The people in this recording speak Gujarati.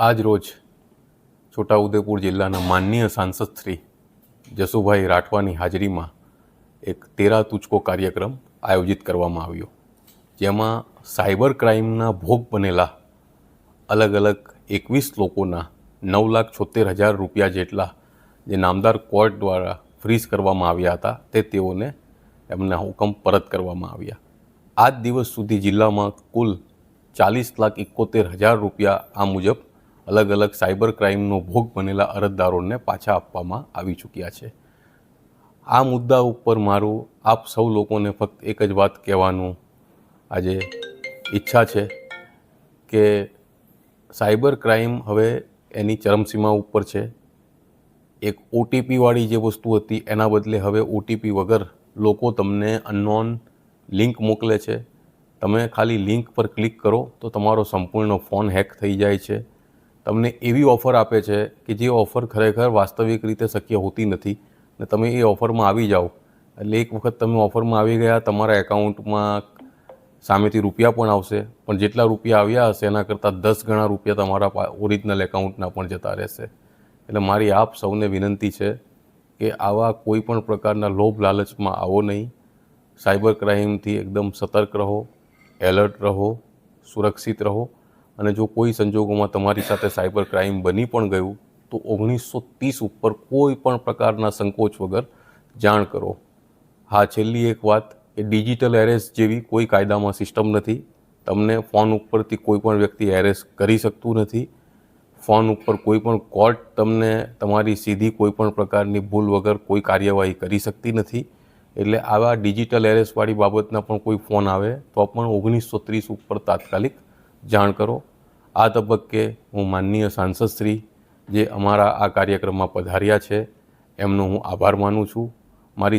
આજ રોજ છોટાઉદેપુર જિલ્લાના માનનીય સાંસદ શ્રી જસુભાઈ રાઠવાની હાજરીમાં એક તેરા તુચકો કાર્યક્રમ આયોજિત કરવામાં આવ્યો. જેમાં સાયબર ક્રાઇમના ભોગ બનેલા અલગ અલગ એકવીસ લોકોના નવ લાખ છોતેર હજાર રૂપિયા જેટલા જે નામદાર કોર્ટ દ્વારા ફ્રીઝ કરવામાં આવ્યા હતા, તે તેઓને એમના હુકમ પરત કરવામાં આવ્યા. આજ દિવસ સુધી જિલ્લામાં કુલ ચાલીસ લાખ એકોતેર હજાર રૂપિયા આ મુજબ અલગ અલગ સાયબર ક્રાઇમનો ભોગ બનેલા અરજદારોને પાછા આપવામાં આવી ચૂક્યા છે. આ મુદ્દા ઉપર મારું, આપ સૌ લોકોને ફક્ત એક જ વાત કહેવાનું આજે ઈચ્છા છે કે સાયબર ક્રાઇમ હવે એની ચરમસીમા ઉપર છે. એક ઓટીપીવાળી જે વસ્તુ હતી, એના બદલે હવે ઓટીપી વગર લોકો તમને અનનોન લિંક મોકલે છે. તમે ખાલી લિંક પર ક્લિક કરો તો તમારો સંપૂર્ણ ફોન હેક થઈ જાય છે. તમને એવી ઓફર આપે છે કે જે ઓફર ખરેખર વાસ્તવિક રીતે શક્ય હોતી નથી ને તમે એ ઓફરમાં આવી જાઓ. એટલે એક વખત તમે ઓફરમાં આવી ગયા, તમારા એકાઉન્ટમાં સામેથી રૂપિયા પણ આવશે, પણ જેટલા રૂપિયા આવ્યા હશે, એના કરતાં દસ ગણા રૂપિયા તમારા ઓરિજિનલ એકાઉન્ટના પણ જતા રહેશે. એટલે મારી આપ સૌને વિનંતી છે કે આવા કોઈ પણ પ્રકારના લોભ લાલચમાં આવો નહીં. સાયબર ક્રાઇમથી એકદમ સતર્ક રહો, એલર્ટ રહો, સુરક્ષિત રહો. અને જો કોઈ સંજોગોમાં તમારી સાથે સાયબર ક્રાઇમ બની પણ ગયું, તો ઓગણીસો ત્રીસ ઉપર કોઈ પણ પ્રકારના સંકોચ વગર જાણ કરો. હા, છેલ્લી એક વાત કે ડિજિટલ એરેસ જેવી કોઈ કાયદામાં સિસ્ટમ નથી. તમને ફોન ઉપરથી કોઈ પણ વ્યક્તિ એરેસ કરી શકતું નથી. ફોન ઉપર કોઈ પણ કોર્ટ તમને તમારી સીધી કોઈ પણ પ્રકારની ભૂલ વગર કોઈ કાર્યવાહી કરી શકતી નથી. એટલે આવા ડિજિટલ એરેસવાળી બાબતના પણ કોઈ ફોન આવે, તો પણ ઓગણીસો ત્રીસ ઉપર તાત્કાલિક જાણ કરો. આ તબક્કે હું માનનીય સાંસદશ્રી જે અમારા આ કાર્યક્રમમાં પધાર્યા છે, એમનો હું આભાર માનું છું. મારી